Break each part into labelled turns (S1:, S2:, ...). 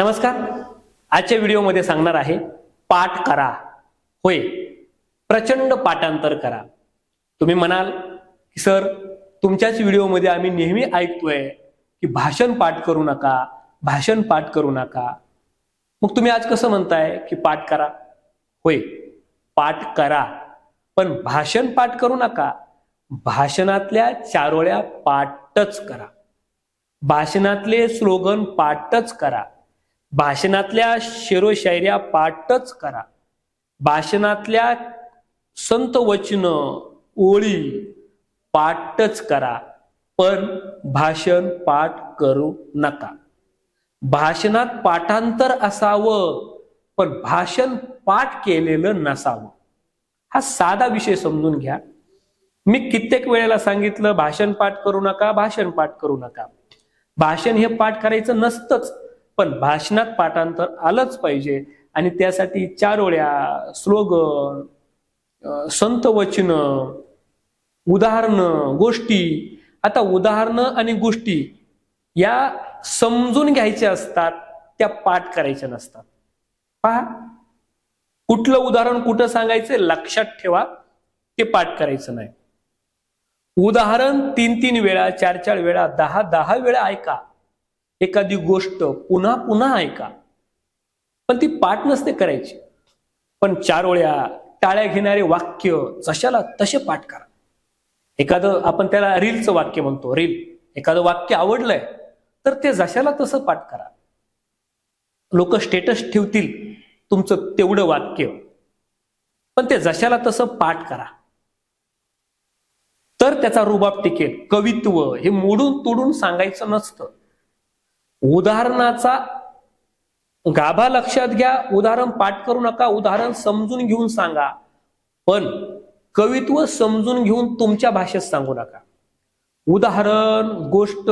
S1: नमस्कार. आजच्या व्हिडिओमध्ये सांगणार आहे पाठ करा. होय प्रचंड पाठांतर करा. तुम्ही म्हणाल की सर तुमच्याच व्हिडिओमध्ये आम्ही नेहमी ऐकतोय की भाषण पाठ करू नका भाषण पाठ करू नका. मग तुम्ही आज कसं म्हणताय की पाठ करा? होय पाठ करा. पण भाषण पाठ करू नका. भाषणातल्या चारोळ्या पाठच करा. भाषणातले स्लोगन पाठच करा. भाषणातल्या शेरोशायऱ्या पाठच करा. भाषणातल्या संत वचन ओळी पाठच करा. पण भाषण पाठ करू नका. भाषणात पाठांतर असावं पण भाषण पाठ केलेलं नसावं. हा साधा विषय समजून घ्या. मी कित्येक वेळेला सांगितलं भाषण पाठ करू नका भाषण पाठ करू नका. भाषण हे पाठ करायचं नसतंच. पण भाषणात पाठांतर आलंच पाहिजे. आणि त्यासाठी चारोळ्या स्लोगन संत वचन उदाहरणं गोष्टी. आता उदाहरणं आणि गोष्टी या समजून घ्यायच्या असतात त्या पाठ करायच्या नसतात. पहा कुठलं उदाहरण कुठं सांगायचं लक्षात ठेवा ते पाठ करायचं नाही. उदाहरण तीन तीन वेळा चार चार वेळा दहा दहा वेळा ऐका. एखादी गोष्ट पुन्हा पुन्हा ऐका. पण ती पाठ नसते करायची. पण चारोळ्या टाळ्या घेणारे वाक्य जशाला तसे पाठ करा. एखादं आपण त्याला रीलचं वाक्य म्हणतो रील. एखादं वाक्य आवडलंय तर ते जशाला तसं पाठ करा. लोक स्टेटस ठेवतील तुमचं तेवढं वाक्य. पण ते जशाला तसं पाठ करा. तर त्याचा रुबाब टिकेल. कवित्व हे मोडून तोडून सांगायचं नसतं. उदाहरणाचा गाभा लक्षात घ्या. उदाहरण पाठ करू नका. उदाहरण समजून घेऊन सांगा. पण कवित्व समजून घेऊन तुमच्या भाषेत सांगू नका. उदाहरण गोष्ट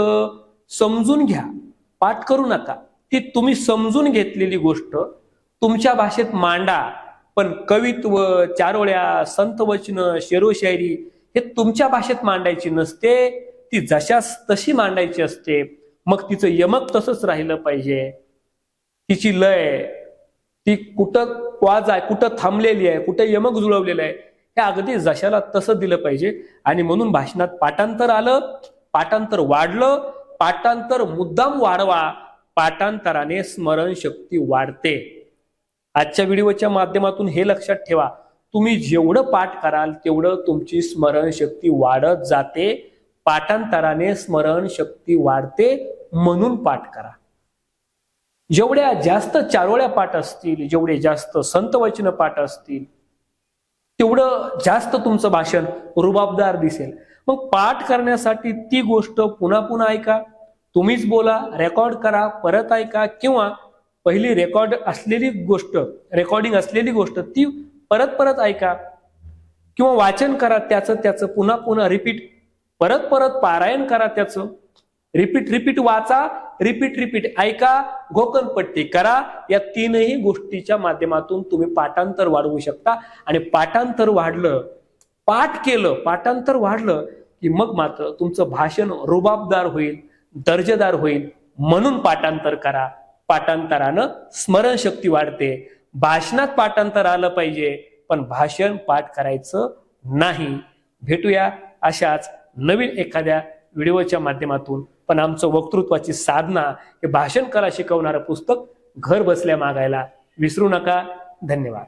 S1: समजून घ्या. पाठ करू नका. ती तुम्ही समजून घेतलेली गोष्ट तुमच्या भाषेत मांडा. पण कवित्व चारोळ्या संतवचन शेरोशायरी हे तुमच्या भाषेत मांडायची नसते. ती जशास तशी मांडायची असते. मग तिचं यमक तसंच राहिलं पाहिजे. तिची लय ती कुठं क्वाज आहे कुठं थांबलेली आहे कुठं यमक जुळवलेलं आहे हे अगदी जशाला तसं दिलं पाहिजे. आणि म्हणून भाषणात पाठांतर आलं पाठांतर वाढलं पाठांतर मुद्दाम वाढवा पाठांतराने स्मरणशक्ती वाढते. आजच्या व्हिडिओच्या माध्यमातून हे लक्षात ठेवा तुम्ही जेवढं पाठ कराल तेवढं तुमची स्मरणशक्ती वाढत जाते. पाठांतराने स्मरणशक्ती वाढते. म्हणून पाठ करा. जेवढ्या जास्त चारोळ्या पाठ असतील जेवढे जास्त संतवचन पाठ असतील तेवढं जास्त तुमचं भाषण रुबाबदार दिसेल. मग पाठ करण्यासाठी ती गोष्ट पुन्हा पुन्हा ऐका. तुम्हीच बोला रेकॉर्ड करा परत ऐका किंवा पहिली रेकॉर्ड असलेली गोष्ट रेकॉर्डिंग असलेली गोष्ट ती परत परत ऐका. किंवा वाचन करा त्याचं त्याचं पुन्हा पुन्हा रिपीट. परत परत पारायण करा त्याचं. रिपीट रिपीट वाचा. रिपीट रिपीट ऐका. गोकणपट्टी करा. या तीनही गोष्टीच्या माध्यमातून तुम्ही पाठांतर वाढवू शकता. आणि पाठांतर वाढलं पाठ केलं पाठांतर वाढलं की मग मात्र तुमचं भाषण रुबाबदार होईल दर्जेदार होईल. म्हणून पाठांतर करा. पाठांतरानं स्मरणशक्ती वाढते. भाषणात पाठांतर आलं पाहिजे पण भाषण पाठ करायचं नाही. भेटूया अशाच नवीन एखाद्या व्हिडिओच्या माध्यमातून. पण आमचं वक्तृत्वाची साधना हे भाषण कला शिकवणारं पुस्तक घर बसल्या मागायला विसरू नका. धन्यवाद.